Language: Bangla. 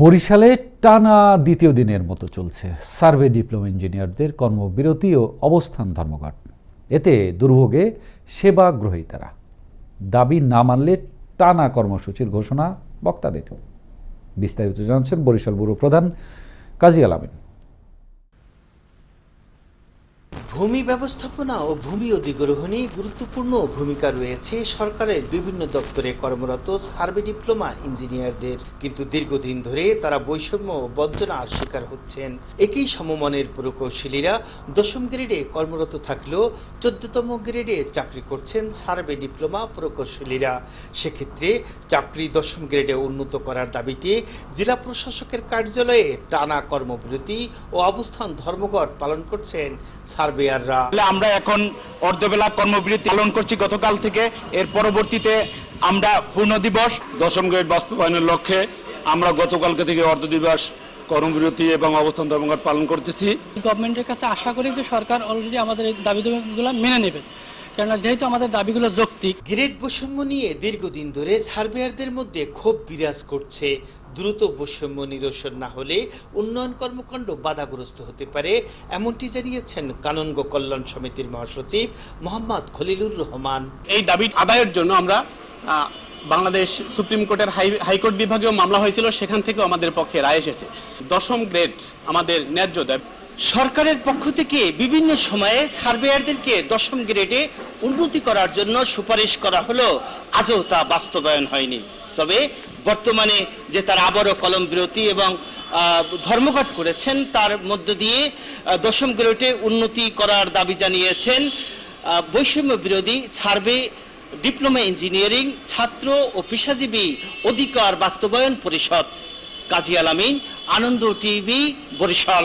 বরিশালে টানা দ্বিতীয় দিনের মতো চলছে সার্ভে ডিপ্লোমা ইঞ্জিনিয়ারদের কর্মবিরতি ও অবস্থান ধর্মঘট। এতে দুর্ভোগে সেবা গ্রহীতারা দাবি না মানলে টানা কর্মসূচির ঘোষণা বক্তাদের বিস্তারিত জানাচ্ছেন বরিশাল ব্যুরো প্রধান কাজী আলামিন ভূমি ব্যবস্থাপনা ও ভূমি অধিগ্রহণে গুরুত্বপূর্ণ ভূমিকা রয়েছে সরকারের বিভিন্ন দপ্তরে কর্মরত সার্ভে ডিপ্লোমা ইঞ্জিনিয়ারদের। কিন্তু দীর্ঘদিন ধরে তারা বৈষম্য বঞ্চনার শিকার হচ্ছেন। একই সমমানের প্রকৌশলীরা দশম গ্রেডে কর্মরত থাকলেও চোদ্দতম গ্রেডে চাকরি করছেন সার্ভে ডিপ্লোমা প্রকৌশলীরা। সেক্ষেত্রে চাকরি দশম গ্রেডে উন্নত করার দাবিতে জেলা প্রশাসকের কার্যালয়ে টানা কর্মবিরতি ও অবস্থান ধর্মঘট পালন করছেন সার্ভেয়াররা তাহলে আমরা এখন অর্ধবেলা কর্মবিরতি পালন করছি গতকাল থেকে। এর পরবর্তীতে আমরা পূর্ণ দিবস দশম গ্রেড বাস্তবায়নের লক্ষ্যে আমরা গতকালকে থেকে অর্ধ দিবস কর্মবিরতি এবং অবস্থান ধর্মঘট পালন করতেছি। গভর্নমেন্টের কাছে আশা করি যে সরকার অলরেডি আমাদের এই দাবি দাবিগুলো মেনে নেবে। কেননা যেহেতু আমাদের দাবিগুলো যৌক্তিক গ্রেট বৈষম্য নিয়ে দীর্ঘদিন ধরে সার্ভেয়ারদের মধ্যে ক্ষোভ বিরাজ করছে। দ্রুত বৈষম্য নিরসন না হলে উন্নয়ন কর্মকাণ্ড বাধাগ্রস্ত হতে পারে এমনটি জানিয়েছেন কানঙ্গ কল্যাণ সমিতির মহাসচিব মোহাম্মদ খলিলুর রহমান। এই দাবি আদায়ের জন্য আমরা বাংলাদেশ সুপ্রিম কোর্টের হাই, হাইকোর্ট বিভাগেও মামলা হয়েছিল, সেখান থেকেও আমাদের পক্ষে রায় এসেছে। দশম গ্রেড আমাদের ন্যায্য দাবি। সরকারের পক্ষ থেকে বিভিন্ন সময়ে সার্ভেয়ারদেরকে দশম গ্রেডে উন্নতি করার জন্য সুপারিশ করা হলো, আজও তা বাস্তবায়ন হয়নি। তবে বর্তমানে যে তার আবারও কলম বিরতি এবং ধর্মঘট করেছেন, তার মধ্য দিয়ে দশম গ্রেডে উন্নতি করার দাবি জানিয়েছেন বৈষম্য বিরোধী সার্ভে ডিপ্লোমা ইঞ্জিনিয়ারিং ছাত্র ও পেশাজীবী অধিকার বাস্তবায়ন পরিষদ। কাজী আলামিন আনন্দ টিভি বরিশাল।